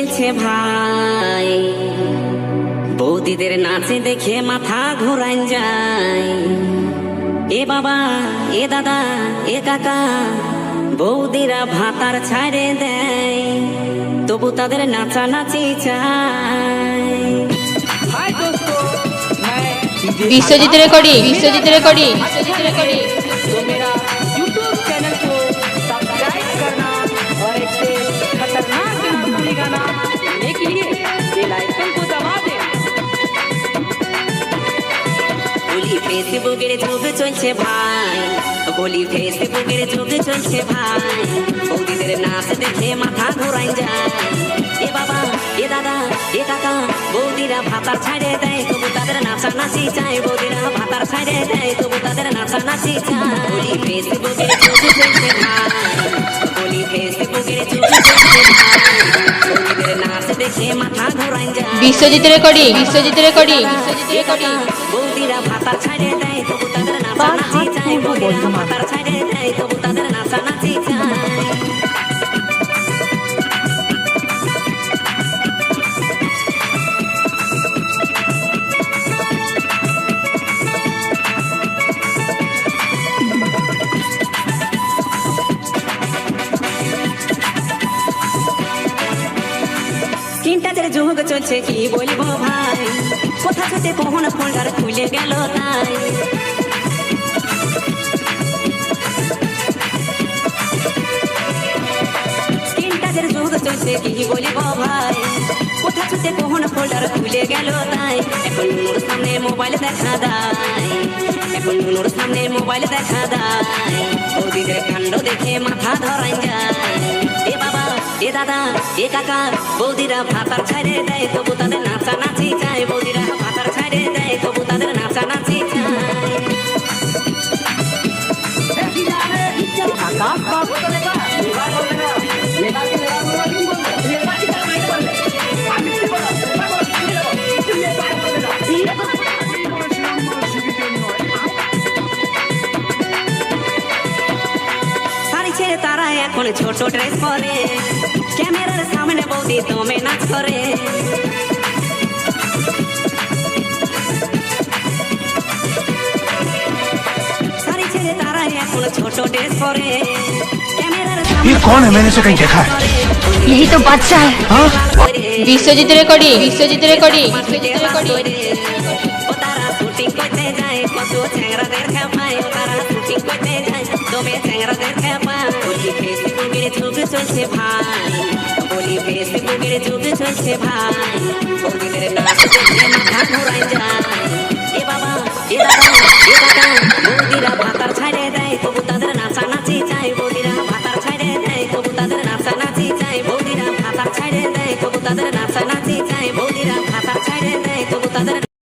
হয়েছে ভাই। বৌদিদের নাচে দেখে মাথা ঘুরাই যায়। এ বাবা এ দাদা এ কাকা বৌদিরা ভাতার ছাড়ে দেয় তবু তাদের নাচা নাচি চায় হ্যাঁ, Biswajit recording Biswajit recording. Biswajit recording. ফেসবুকের যুগ চলছে ভাই। বলি ফেসবুকের যুগ চলছে ভাই। বৌদিদের নাচ দেখে মাথা ঘোরাই যায়। এ বাবা এ দাদা এ কাকা বৌদিরা ভাতার ছাড়ে দেয় তবু তাদের নাচা নাচি চায়। বৌদিরা ভাতার ছাড়ে দেয় তবু তাদের নাচা নাচি চায়। বলি ফেসবুকের যুগ চলছে ভাই। বলি ফেসবুকের যুগ চলছে ভাই। বৌদিদের নাচ দেখে মাথা বিশ্বজিৎ রেকর্ডিং বিশ্বজিৎ রেকর্ডিং। বৌদিরা ভাতা ছাড়ে দেয়, তবু তাদের নাচা নাচি চায় দেয়, তবু তাদের নাচা যুগ চলছে, কি বলব ভাই? কোথা থেকে কখন ফোনটার খুলে গেল তাই? স্ক্রিন টাচের যুগ চলছে, কি বলব ভাই? কোথা থেকে কখন ফোল্ডার খুলে গেল তাই? এখন নুনুর সামনে মোবাইল দেখা দেয় এখন নুনুর সামনে মোবাইল দেখা দেয় বৌদিদের কাণ্ড দেখে মাথা ধরাই যায়। এ বাবা এ দাদা, এ কাকা, বৌদিরা ভাতার ছাড়ে দেয়, তবু তাদের নাচা নাচি চায়। বৌদিরা ভাতার ছাড়ে দেয়, তবু তাদের নাচা নাচি চায়। তারা এখন ছোট ড্রেস পরে। ক্যামেরার সামনে বৌদি দমে নাচ করে শাড়ি ছেড়ে তারা এখন ছোট ড্রেস পরে ক্যামেরার ये कौन है? मैंने इसे कहीं देखा है। यही तो बादशाह है Biswajit recording Biswajit recording Biswajit recording তবে চ্যাংরা দেখা পান বলি ফেসবুকের যুগ চলছে ভাই বলি ফেসবুকের যুগ চলছে ভাই বলিদের নাচ দেখে মাথা ঘুরাই যায় এ বাবা এ দাদা এ দাদা